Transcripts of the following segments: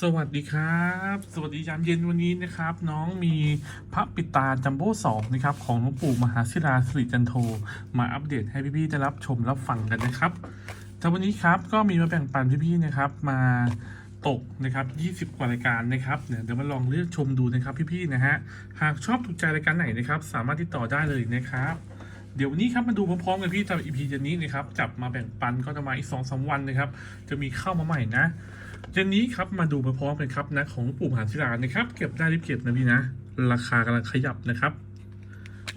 สวัสดีครับ สวัสดียามเย็นวันนี้นะครับ น้องมีพระปิตาจัมโบ้สองนะครับของหลวงปู่มหาศิลาสิริจันโท มาอัปเดตให้พี่ๆได้รับชมรับฟังกันนะครับแต่วันนี้ครับก็มีมาแบ่งปันพี่ๆนะครับมาตกนะครับ20 กว่ารายการนะครับเนี่ยเดี๋ยวมาลองเลือกชมดูนะครับพี่ๆนะฮะหากชอบถูกใจรายการไหนนะครับ สามารถติดต่อได้เลยนะครับเดี๋ยววันนี้ครับมาดูพร้อมๆกันพี่จากอีพีเจนนี้นะครับจับมาแบ่งปันก็จะมาอีกสองสามวันนะครับ จะมีเข้ามาใหม่นะ เจนนี้ครับมาดูไปพร้อมกันครับนะของปู่มหาศิลานะครับ เก็บได้รีบเก็บนะพี่นะ ราคากำลังขยับนะครับ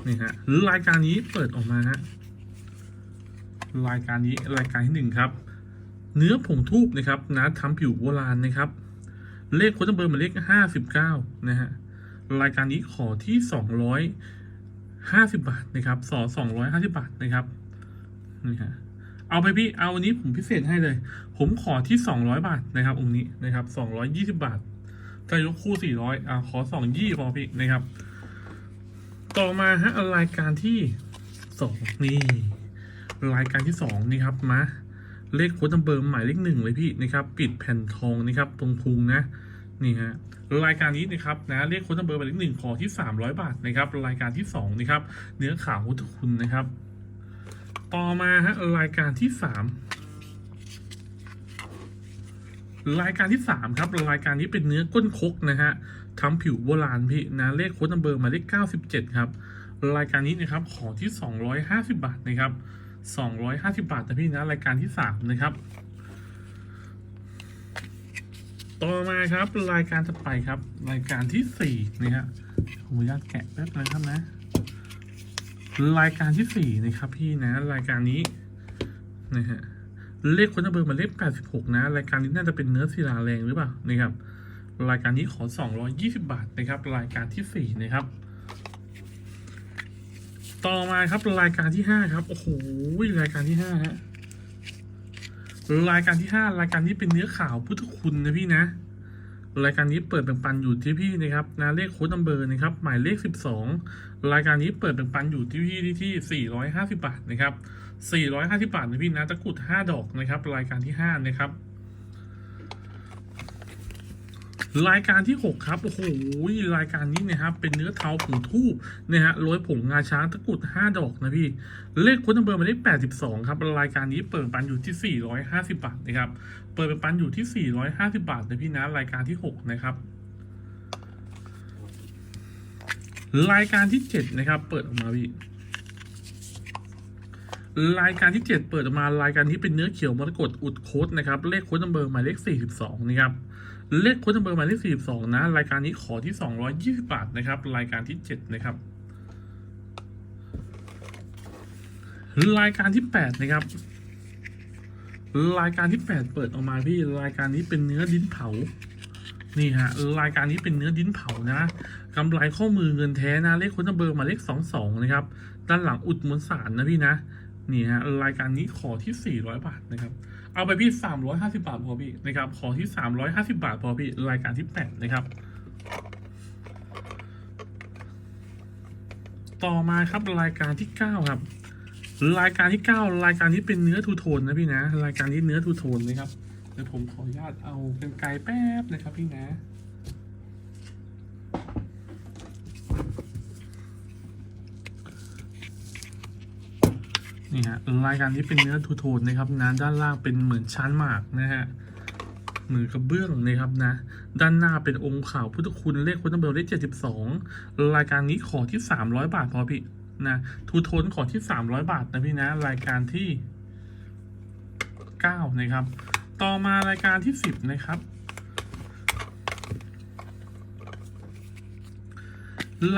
นี่ฮะรายการนี้เปิดออกมาฮะรายการนี้รายการที่หนึ่งครับ เนื้อผงทูบนะครับนะทำผิวโบราณนะครับ เลขโค้ดเบอร์หมายเลขห้าสิบเก้านะฮะรายการนี้ขอที่สองร้อยห้าสิบบาทนะครับสอสองร้อยห้าสิบบาทนะครับนี่ฮะ เอาไปพี่เอาวันนี้ผมพิเศษให้เลย ผมขอที่สองร้อยบาทนะครับองค์นี้นะครับสองร้อยยี่สิบาทถ้ายกคู่สี่ร้อยอ่าขอสองยี่พอพี่นะครับ ต่อมาฮะรายการที่สองนี่รายการที่สองนี่ครับมาเลขโค้ดนัมเบอร์หมายเลขหนึ่งเลยพี่นะครับ ปิดแผ่นทองนะครับตรงพุงนะนี่ฮะรายการนี้นะครับนะเลขโค้ดนัมเบอร์หมายเลขหนึ่งขอที่สามร้อยบาทนะครับ รายการที่สองนะครับ เนื้อขาวพุทธคุณนะครับ ต่อมาฮะรายการที่สามรายการที่สามครับรายการนี้เป็นเนื้อก้นคกนะฮะทำผิวโบราณพี่นะเลขโค้ดนัมเบอร์มาเลขเก้าสิบเจ็ดครับ รายการนี้นะครับขอที่สองร้อยห้าสิบาทนะครับสองร้อยห้าสิบาทนะพี่นะรายการที่สามนะครับ ต่อมาครับรายการถัดไปครับ รายการที่สี่นะฮะผมอนุญาตแกะแป๊บนะครับนะ รายการที่สี่นะครับพี่นะรายการนี้นะฮะเลขคนเบอร์มาเลขแปดสิบหกนะ รายการนี้น่าจะเป็นเนื้อศิลาแรงหรือเปล่านะครับ รายการนี้ขอสองร้อยี่สิบาทนะครับ รายการที่สี่นะครับ ต่อมาครับรายการที่ห้าครับโอ้โหรายการที่ห้าฮะรายการที่ห้ารายการนี้เป็นเนื้อข่าวพุทธคุณนะพี่นะ รายการนี้เปิดแบ่งปันอยู่ที่พี่นะครับนะเลขโค้ดนัมเบอร์นะครับหมายเลข 12 รายการนี้เปิดแบ่งปันอยู่ที่พี่ที่ที่450 บาทนะครับ450 บาทนะพี่นะตะกรุด 5 ดอกนะครับรายการที่ 5 นะครับ รายการที่ 6 ครับโอ้โหรายการนี้นะครับเป็นเนื้อเทาผงทูบนะฮะโรยผงงาช้างตะกุด 5 ดอกนะพี่เลขค้ดนัมเบอร์มายเลข82 ครับรายการนี้เปิดปันอยู่ที่ 450 บาทนะครับเปิดเป็นปันอยู่ที่ 450 บาทนะพี่นะรายการที่ 6 นะครับรายการที่ 7 นะครับ เปิดออกมาพี่ รายการที่ 7 เปิดออกมารายการนี้เป็นเนื้อเขียวมรกตอุดโค้ดนะครับเลขโค้ดนัมเบอร์หมายเลข 42 นะครับเลขโค้ดนัมเบอร์หมายเลข 42 นะ รายการนี้ขอที่ 220 บาทนะครับ รายการที่ 7 นะครับ รายการที่ 8 นะครับ รายการที่ 8 เปิดออกมาพี่รายการนี้เป็นเนื้อดินเผานี่ฮะรายการนี้เป็นเนื้อดินเผานะกำไรข้อมือเงินแท้นะเลขคนนัมเบอร์หมายเลขสองสองนะครับด้านหลังอุดมวลสารนะพี่นะ นี่ฮะรายการนี้ขอที่ 400 บาทนะครับ เอาไปพี่ 350 บาทพอพี่นะครับ ขอที่ 350 บาทพอพี่ รายการที่ 8 นะครับ ต่อมาครับรายการที่ 9 ครับ รายการที่ 9 รายการนี้เป็นเนื้อทูโทนนะพี่นะ รายการนี้เนื้อทูโทนนะครับ เดี๋ยวผมขออนุญาตเอาเป็นไกลแป๊บนะครับพี่นะ นี่ฮะรายการนี้เป็นเนื้อทูโทนนะครับนะด้านล่างเป็นเหมือนชั้นหมากนะฮะเหมือนกระเบื้องนะครับนะ ด้านหน้าเป็นองค์ขาวพุทธคุณเลขคุณนัมเบอร์เลขเจ็ดสิบสองรายการนี้ขอที่สามร้อยบาทพอพี่นะทูโทนขอที่สามร้อยบาทนะพี่นะ รายการที่เก้านะครับ ต่อมารายการที่สิบนะครับ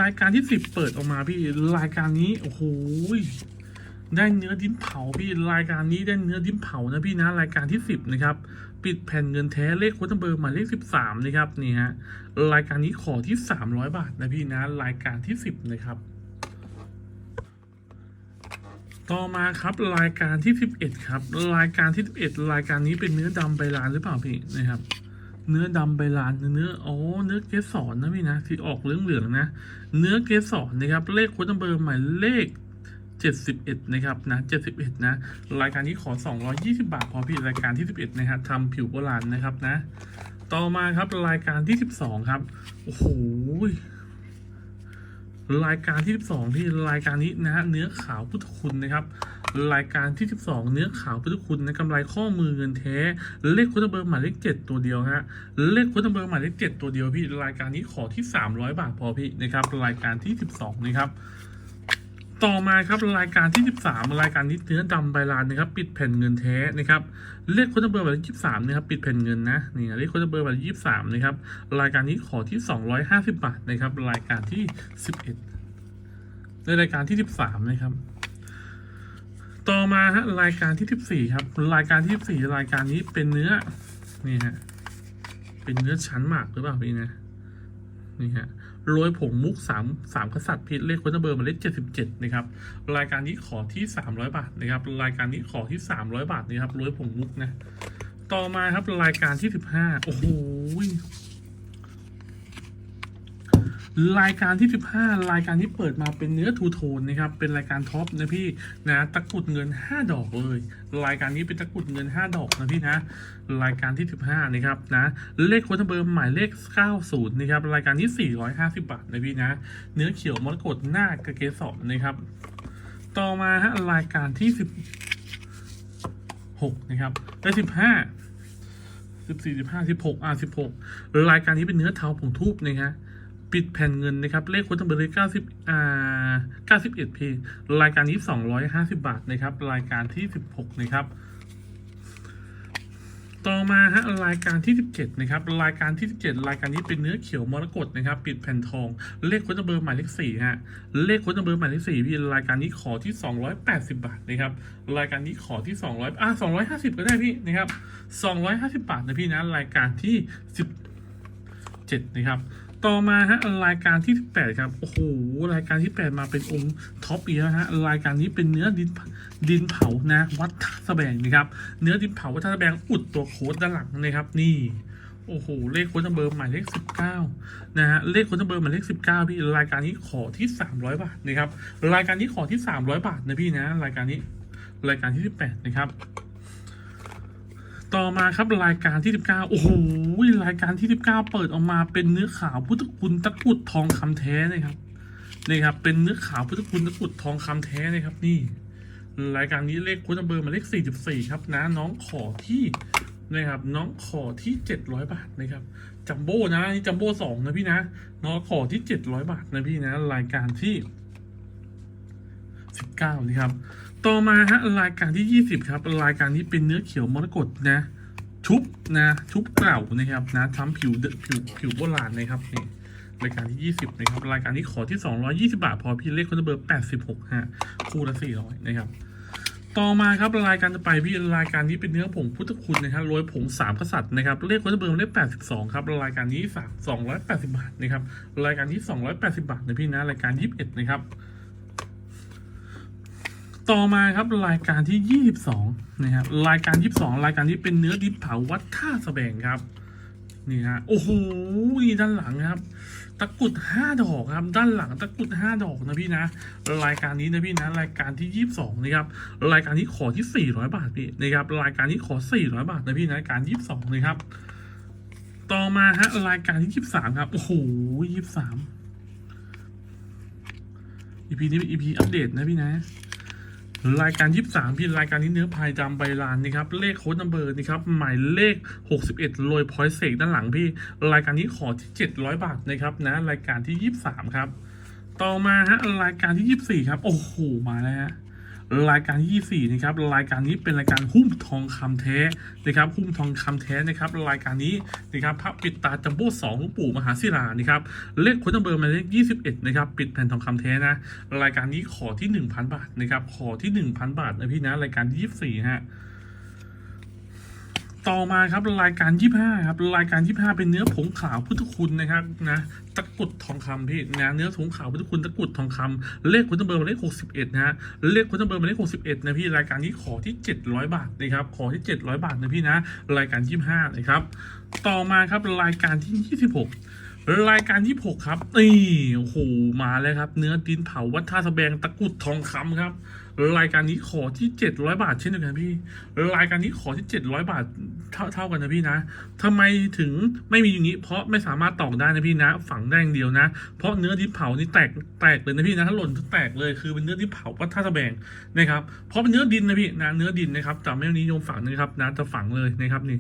รายการที่สิบเปิดออกมาพี่รายการนี้ โอ้โห ได้เนื้อดิ้นเผาพี่รายการนี้ได้เนื้อดิ้นเผานะพี่นะรายการที่สิบนะครับปิดแผ่นเงินแท้เลขโค้ดนัมเบอร์หมายเลขสิบสามนะครับนี่ฮะรายการนี้ขอที่สามร้อยบาทนะพี่นะรายการที่สิบนะครับต่อมาครับรายการที่สิบเอ็ดครับ รายการที่สิบเอ็ดรายการนี้เป็นเนื้อดำใบลานหรือเปล่าพี่นะครับ เนื้อดำใบลานเนื้ออ๋อเนื้อเกสรนะพี่นะที่ออกเหลืองๆนะ เนื้อเกสรนะครับเลขโค้ดนัมเบอร์หมายเลข 71 นะครับนะ71 นะ รายการนี้ขอ 220 บาท พอพี่รายการที่ 11 นะครับทำผิวโบราณนะครับนะ ต่อมาครับรายการที่สิบสองครับโอ้โหรายการที่สิบสองที่รายการนี้นะฮะเนื้อขาวพุทธคุณนะครับ รายการที่ 12 เนื้อขาวพุทธคุณนะกำไรข้อมือเงินแท้ เลขโค้ดเบอร์หมายเลข7ตัวเดียวฮะเลขโค้ดเบอร์หมายเลข7ตัวเดียวพี่รายการนี้ขอที่ 300 บาทพอพี่นะครับ รายการที่ 12 นะครับ ต่อมาครับรายการที่ 13 รายการนี้เนื้อดำใบลานนะครับปิดแผ่นเงินแท้นะครับเลขโค้ดเบอร์หมายเลข23นะครับปิดแผ่นเงินนะนี่เลขโค้ดเบอร์หมายเลข23นะครับรายการนี้ขอที่ 250 บาทนะครับรายการที่ 11 ในรายการที่ 13 นะครับ ต่อมาฮะรายการที่ 14 ครับ รายการที่ 14 รายการนี้เป็นเนื้อนี่ฮะเป็นเนื้อชั้นหมากหรือเปล่าพี่นะนี่ฮะ โรยผงมุกสามสามกษัตริย์พิษเลขคนเบอร์หมายเลข77นะครับรายการนี้ขอที่ 300 บาทนะครับรายการนี้ขอที่ 300 บาทนะครับโรยผงมุกนะต่อมาครับรายการที่ 15โอ้โห รายการที่ 15 รายการที่เปิดมาเป็นเนื้อทูโทนนะครับ เป็นรายการท็อปนะพี่นะ ตะกุดเงิน 5 ดอกเลย รายการนี้เป็นตะกุดเงิน 5 ดอกนะพี่นะ รายการที่ 15 นะครับนะ เลขโค้ดเบอร์หมายเลข 90 นะครับ รายการที่ 450 บาทนะพี่นะ เนื้อเขียวมรกตหน้ากระเกสรนะครับ ต่อมาฮะรายการที่ 16 นะครับและ15สิบสี่สิบห้าสิบหกอ่าสิบหกรายการนี้เป็นเนื้อเทาผงทูบนะครับ ปิดแผ่นเงินนะครับ เลขคนตั้งเบอร์เลยเก้าสิบอ่าเก้าสิบเอ็ดพีรายการนี้สองร้อยห้าสิบาทนะครับ รายการที่สิบหกนะครับ ต่อมาฮะรายการที่ 17 นะครับ รายการที่ 17 รายการนี้เป็นเนื้อเขียวมรกตนะครับ ปิดแผ่นทอง เลขโค้ดเบอร์หมายเลข4ฮะ เลขโค้ดเบอร์หมายเลข4พี่ รายการนี้ขอที่ 280 บาทนะครับ รายการนี้ขอที่ 200อะ250 ก็ได้พี่นะครับ 250 บาทนะพี่นะ รายการที่17นะครับ ต่อมาฮะรายการที่ 18 ครับโอ้โหรายการที่ 8 มาเป็นองค์ท็อปอีกแล้วฮะรายการนี้เป็นเนื้อดินดินเผานะวัดท่าสแบงนะครับเนื้อดินเผาวัดท่าสแบงอุดตัวโค้ดด้านหลังนะครับนี่โอ้โห เลขโค้ดเบอร์หมายเลข 19 นะฮะ เลขโค้ดเบอร์หมายเลข 19 พี่ รายการนี้ขอที่ 300 บาทนะครับ รายการนี้ขอที่ 300 บาทนะพี่นะ รายการนี้ รายการที่ 18 นะครับ ต่อมาครับรายการที่ 19 โอ้โหรายการที่ 19 เปิดออกมาเป็นเนื้อขาวพุทธคุณตะกุดทองคำแท้นะครับนี่ครับ เป็นเนื้อขาวพุทธคุณตะกุดทองคำแท้นะครับ นี่ รายการนี้เลขคุณเบอร์มาเลข 44 ครับนะน้องขอที่นะครับน้องขอที่ 700 บาทนะครับจัมโบ้นะนี่จัมโบ้สองนะพี่นะน้องขอที่ 700 บาทนะพี่นะ รายการที่ 19 นะครับ ต่อมาฮะรายการที่ 20 ครับรายการนี้เป็นเนื้อเขียวมรกตนะ ชุบนะชุบเกล่านะครับนะทำผิวผิวผิวโบราณนะครับนี่รายการที่ 20 นะครับ รายการนี้ขอที่ 220 บาท พอพี่เลขคนเบอร์ 86 ฮะ คู่ละ 400 นะครับ ต่อมาครับรายการจะไปพี่รายการนี้เป็นเนื้อผงพุทธคุณนะครับโรยผงสามกษัตริย์นะครับเลขคนเบอร์เลข82 ครับ รายการนี้3 280 บาทนะครับ รายการที่ 280 บาทนะพี่นะ รายการ 21 นะครับ ต่อมาครับรายการที่ 22 นะครับรายการ 22 รายการนี้เป็นเนื้อดิบเผาวัดท่าสแบงครับนี่ฮะโอ้โหนี่ด้านหลังครับ ตะกรุดห้าดอกครับ ด้านหลังตะกรุดห้าดอกนะพี่นะ รายการนี้นะพี่นะ รายการที่22นะครับ รายการนี้ขอที่400บาทพี่นะครับ รายการนี้ขอ400บาทนะพี่นะรายการ22นะครับ ต่อมาฮะรายการที่23ครับ โอ้โห23 EP นี้เป็น EP อัปเดตนะพี่นะ รายการ 23พี่รายการนี้เนื้อพายดำใบลานนะครับ เลขโค้ดนัมเบอร์นะครับ หมายเลข 61โรยพอยต์เสกด้านหลังพี่ รายการนี้ขอที่ 700 บาทนะครับนะ รายการที่ 23 ครับ ต่อมาฮะรายการที่ 24 ครับ โอ้โห มาแล้วฮะ รายการที่24นะครับรายการนี้เป็นรายการหุ้มทองคำแท้นะครับหุ้มทองคำแท้นะครับรายการนี้นะครับพระปิดตาจัมโบ้สองหลวงปู่มหาศิลานะครับเลขคนเบอร์มาเลข21นะครับปิดแผ่นทองคำแท้นะรายการนี้ขอที่ 1,000 บาทนะครับขอที่ 1,000 บาทนะพี่นะรายการที่24ฮะ ต่อมาครับรายการ 25ครับรายการ 25 เป็นเนื้อผงขาวพุทธคุณนะครับนะตะกุดทองคำพี่นะเนื้อผงขาวพุทธคุณตะกุดทองคำเลขคุณเบอร์หมายเลข61นะฮะเลขคุณเบอร์หมายเลข61นะพี่รายการนี้ขอที่ 700 บาทนะครับขอที่ 700 บาทนะพี่นะรายการ 25นะครับต่อมาครับรายการที่ 26รายการ26ครับนี่โอ้โหมาแล้วครับ เนื้อดินเผาวัดท่าสะแบงตะกุดทองคำครับ รายการนี้ขอที่เจ็ดร้อยบาทเช่นเดียวกันพี่ รายการนี้ขอที่เจ็ดร้อยบาทเท่าเท่ากันนะพี่นะทำไมถึงไม่มีอย่างนี้ เพราะไม่สามารถตอกได้นะพี่นะ ฝังได้อย่างเดียวนะ เพราะเนื้อดิบเผานี่แตกแตกเลยนะพี่นะ ถ้าหล่นแตกเลยคือเป็นเนื้อดิบเผาวัดท่าตะแบงนะครับ เพราะเป็นเนื้อดินนะพี่นะ เนื้อดินนะครับแต่ไม่นิยมฝังนะครับนะจะฝังเลยนะครับนี่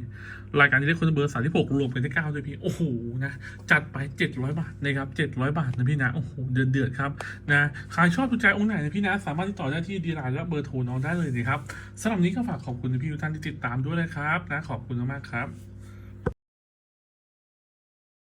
รายการนี้ได้คนเบอร์สามที่หกรวมกันได้เก้าด้วยพี่ โอ้โหนะ จัดไปเจ็ดร้อยบาทนะครับเจ็ดร้อยบาทนะพี่นะ โอ้โหเดือดเดือดครับนะ ใครชอบถูกใจองค์ไหนนะพี่นะ สามารถติดต่อได้ที่ดีไลน์และเบอร์โทรน้องได้เลยนะครับสำหรับนี้ก็ฝากขอบคุณพี่ทุกท่านที่ติดตามด้วยนะครับนะขอบคุณมากครับ